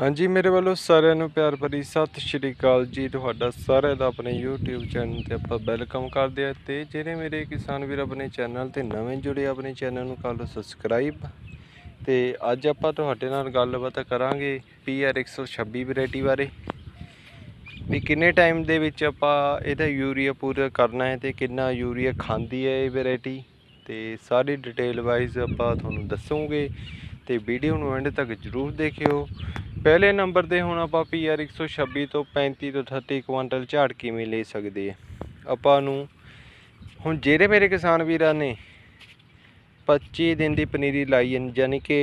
ਹਾਂਜੀ, ਮੇਰੇ ਵੱਲੋਂ ਸਾਰਿਆਂ ਨੂੰ ਪਿਆਰ ਭਰੀ ਸਤਿ ਸ਼੍ਰੀ ਅਕਾਲ ਜੀ। ਤੁਹਾਡਾ ਸਾਰਿਆਂ ਦਾ ਆਪਣੇ YouTube ਚੈਨਲ ਤੇ ਆਪਾਂ ਵੈਲਕਮ ਕਰਦੇ ਆ ਤੇ ਜਿਹੜੇ ਮੇਰੇ ਕਿਸਾਨ ਵੀਰ ਆਪਣੇ ਚੈਨਲ ਤੇ ਨਵੇਂ ਜੁੜੇ, ਆਪਣੇ ਚੈਨਲ ਨੂੰ ਕਰ ਲਓ ਸਬਸਕ੍ਰਾਈਬ ਤੇ ਅੱਜ ਆਪਾਂ ਤੁਹਾਡੇ ਨਾਲ ਗੱਲਬਾਤ ਕਰਾਂਗੇ PR 126 ਵੈਰਾਈਟੀ ਬਾਰੇ। ਵੀ ਕਿੰਨੇ ਟਾਈਮ ਦੇ ਵਿੱਚ ਆਪਾਂ ਇਹਦਾ ਯੂਰੀਆ ਪੂਰਾ ਕਰਨਾ ਹੈ ਤੇ ਕਿੰਨਾ ਯੂਰੀਆ ਖਾਂਦੀ ਹੈ ਇਹ ਵੈਰਾਈਟੀ ਤੇ ਸਾਰੀ ਡਿਟੇਲ ਵਾਈਜ਼ ਆਪਾਂ ਤੁਹਾਨੂੰ ਦੱਸਾਂਗੇ। ਤੇ ਵੀਡੀਓ ਨੂੰ ਐਂਡ ਤੱਕ ਜਰੂਰ ਦੇਖਿਓ। ਪਹਿਲੇ ਨੰਬਰ ਤੇ ਹੁਣ ਆਪਾਂ PR 126 ਤੋਂ 35 ਤੋਂ 38 ਕੁਆਂਟਲ ਝਾੜ ਕਿਵੇਂ ਲੈ ਸਕਦੇ ਆ? ਆਪਾਂ ਨੂੰ ਹੁਣ ਜਿਹੜੇ ਮੇਰੇ ਕਿਸਾਨ ਵੀਰਾਂ ਨੇ 25 ਦਿਨ ਦੀ ਪਨੀਰੀ ਲਾਈ ਹੈ ਯਾਨੀ ਕਿ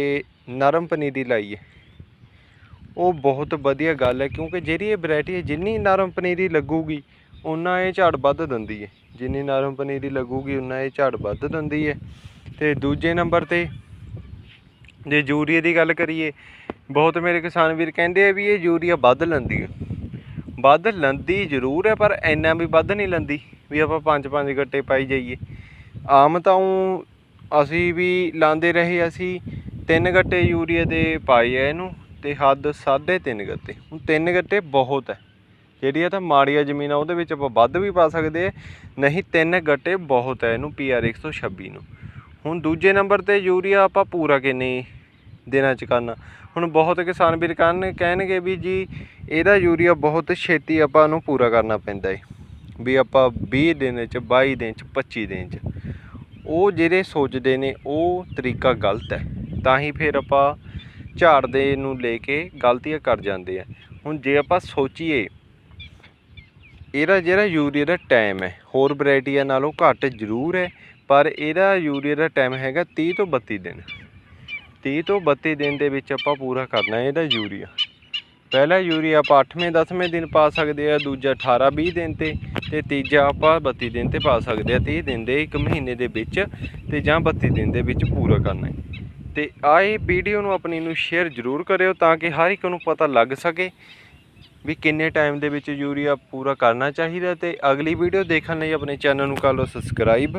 ਨਰਮ ਪਨੀਰੀ ਲਾਈ ਹੈ, ਉਹ ਬਹੁਤ ਵਧੀਆ ਗੱਲ ਹੈ, ਕਿਉਂਕਿ ਜਿਹੜੀ ਇਹ ਵੈਰਾਈਟੀ ਜਿੰਨੀ ਨਰਮ ਪਨੀਰੀ ਲੱਗੂਗੀ ਉਨਾ ਇਹ ਝਾੜ ਵੱਧ ਦਿੰਦੀ ਹੈ। ਜਿੰਨੀ ਨਰਮ ਪਨੀਰੀ ਲੱਗੂਗੀ ਉਨਾ ਇਹ ਝਾੜ ਵੱਧ ਦਿੰਦੀ ਹੈ। ਤੇ ਦੂਜੇ ਨੰਬਰ ਤੇ ਜੇ ਯੂਰੀਏ ਦੀ ਗੱਲ ਕਰੀਏ ਬਹੁਤ ਮੇਰੇ ਕਿਸਾਨ ਵੀਰ ਕਹਿੰਦੇ ਆ ਵੀ ਇਹ ਯੂਰੀਆ ਵੱਧ ਲੈਂਦੀ ਹੈ ਵੱਧ ਲੈਂਦੀ ਜ਼ਰੂਰ ਹੈ ਪਰ ਇੰਨਾ ਵੀ ਵੱਧ ਨਹੀਂ ਲੈਂਦੀ ਵੀ ਆਪਾਂ ਪੰਜ ਪੰਜ ਗੱਟੇ ਪਾਈ ਜਾਈਏ। ਆਮ ਤਾਂ ਊਂ ਅਸੀਂ ਵੀ ਲਾਉਂਦੇ ਰਹੇ, ਅਸੀਂ ਤਿੰਨ ਗੱਟੇ ਯੂਰੀਆ ਦੇ ਪਾਏ ਆ ਇਹਨੂੰ ਤੇ ਹੱਦ ਸਾਢੇ ਤਿੰਨ ਗੱਟੇ। ਹੁਣ ਤਿੰਨ ਗੱਟੇ ਬਹੁਤ ਹੈ ਜਿਹੜੀ ਆ ਤਾਂ ਮਾੜੀਆ ਜ਼ਮੀਨ ਆ ਉਹਦੇ ਵਿੱਚ ਆਪਾਂ ਵੱਧ ਵੀ ਪਾ ਸਕਦੇ ਨਹੀਂ ਤਿੰਨ ਗੱਟੇ ਬਹੁਤ ਹੈ ਇਹਨੂੰ PR 126 ਨੂੰ। ਹੁਣ ਦੂਜੇ ਨੰਬਰ ਤੇ ਯੂਰੀਆ ਆਪਾਂ ਪੂਰਾ ਕਿੰਨੇ ਦਿਨਾਂ ਚ ਕਰਨਾ। ਹੁਣ ਬਹੁਤ ਕਿਸਾਨ ਵੀਰ ਕਰਨ ਕਹਿਣਗੇ ਵੀ ਜੀ, ਇਹਦਾ ਯੂਰੀਆ ਬਹੁਤ ਛੇਤੀ ਆਪਾਂ ਨੂੰ ਪੂਰਾ ਕਰਨਾ ਪੈਂਦਾ ਹੈ ਵੀ ਆਪਾਂ 20 ਦਿਨ ਚ 22 ਦਿਨ ਚ 25 ਦਿਨ ਚ। ਉਹ ਜਿਹੜੇ ਸੋਚਦੇ ਨੇ, ਉਹ ਤਰੀਕਾ ਗਲਤ ਹੈ। ਤਾਂ ਹੀ ਫਿਰ ਆਪਾਂ ਝਾੜ ਦੇ ਨੂੰ ਲੈ ਕੇ ਗਲਤੀਆਂ ਕਰ ਜਾਂਦੇ ਆ। ਹੁਣ ਜੇ ਆਪਾਂ ਸੋਚੀਏ, ਇਹਦਾ ਜਿਹੜਾ ਯੂਰੀਆ ਦਾ ਟਾਈਮ ਹੈ, ਹੋਰ ਵੈਰਾਈਟੀਆਂ ਨਾਲੋਂ ਘੱਟ ਜ਼ਰੂਰ ਹੈ, ਪਰ ਇਹਦਾ ਯੂਰੀਆ ਦਾ ਟਾਈਮ ਹੈਗਾ 30 ਤੋਂ 32 ਦਿਨ। 30 ਤੋਂ 32 ਦਿਨ ਦੇ ਵਿੱਚ ਆਪਾਂ ਪੂਰਾ ਕਰਨਾ ਹੈ ਇਹਦਾ ਯੂਰੀਆ। ਪਹਿਲਾ ਯੂਰੀਆ ਆਪਾਂ 8ਵੇਂ 10ਵੇਂ ਦਿਨ ਪਾ ਸਕਦੇ ਆ ਦੂਜਾ 18 20 ਦਿਨ ਤੇ ਤੇ ਤੀਜਾ ਆਪਾਂ 32 ਦਿਨ ਤੇ ਪਾ ਸਕਦੇ ਆ 30 ਦਿਨ ਦੇ ਇੱਕ ਮਹੀਨੇ ਦੇ ਵਿੱਚ ਤੇ ਜਾਂ 32 ਦਿਨ ਦੇ ਵਿੱਚ ਪੂਰਾ ਕਰਨਾ ਹੈ। ਤੇ ਆਏ ਵੀਡੀਓ ਨੂੰ ਆਪਣੀ ਨੂੰ ਸ਼ੇਅਰ ਜ਼ਰੂਰ ਕਰਿਓ ਤਾਂ ਕਿ ਹਰ ਇੱਕ ਨੂੰ ਪਤਾ ਲੱਗ ਸਕੇ ਵੀ ਕਿੰਨੇ ਟਾਈਮ ਦੇ ਵਿੱਚ ਯੂਰੀਆ ਪੂਰਾ ਕਰਨਾ ਚਾਹੀਦਾ ਤੇ ਅਗਲੀ ਵੀਡੀਓ ਦੇਖਣ ਲਈ ਆਪਣੇ ਚੈਨਲ ਨੂੰ ਕਰ ਲਓ ਸਬਸਕ੍ਰਾਈਬ।